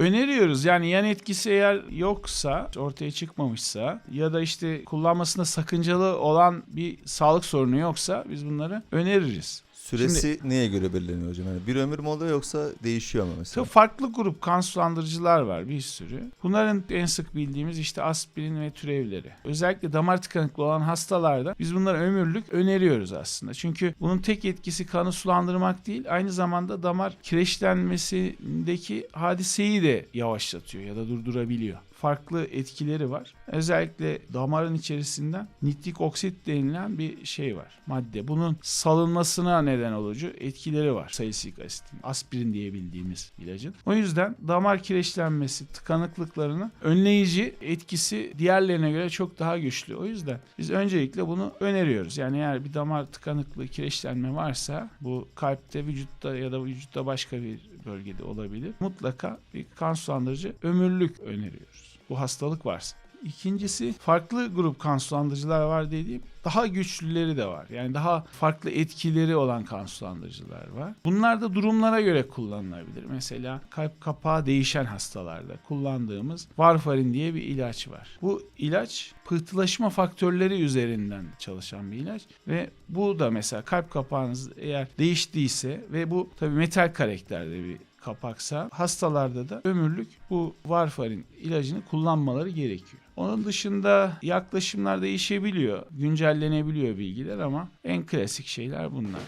Öneriyoruz yani yan etkisi eğer yoksa ortaya çıkmamışsa ya da işte kullanmasında sakıncalı olan bir sağlık sorunu yoksa biz bunları öneririz. Süresi neye göre belirleniyor hocam? Yani bir ömür mü oluyor yoksa değişiyor mu mesela? Tabii farklı grup kan sulandırıcılar var bir sürü. Bunların en sık bildiğimiz işte aspirin ve türevleri. Özellikle damar tıkanıklı olan hastalarda biz bunları ömürlük öneriyoruz aslında. Çünkü bunun tek etkisi kanı sulandırmak değil, aynı zamanda damar kireçlenmesindeki hadiseyi de yavaşlatıyor ya da durdurabiliyor farklı etkileri var. Özellikle damarın içerisinden nitrik oksit denilen bir şey var. Madde. Bunun salınmasına neden olucu etkileri var. Salisilik asitin. Aspirin diye bildiğimiz ilacın. O yüzden damar kireçlenmesi, tıkanıklıklarını önleyici etkisi diğerlerine göre çok daha güçlü. O yüzden biz öncelikle bunu öneriyoruz. Yani eğer bir damar tıkanıklığı, kireçlenme varsa bu kalpte, vücutta ya da vücutta başka bir bölgede olabilir. Mutlaka bir kan sulandırıcı ömürlük öneriyoruz. Bu hastalık varsa. İkincisi farklı grup kan sulandırıcılar var dediğim daha güçlüleri de var. Yani daha farklı etkileri olan kan sulandırıcılar var. Bunlar da durumlara göre kullanılabilir. Mesela kalp kapağı değişen hastalarda kullandığımız varfarin diye bir ilaç var. Bu ilaç pıhtılaşma faktörleri üzerinden çalışan bir ilaç ve bu da mesela kalp kapağınız eğer değiştiyse ve bu tabii metal karakterde bir kapaksa hastalarda da ömürlük bu varfarin ilacını kullanmaları gerekiyor. Onun dışında yaklaşımlar değişebiliyor, güncellenebiliyor bilgiler ama en klasik şeyler bunlar.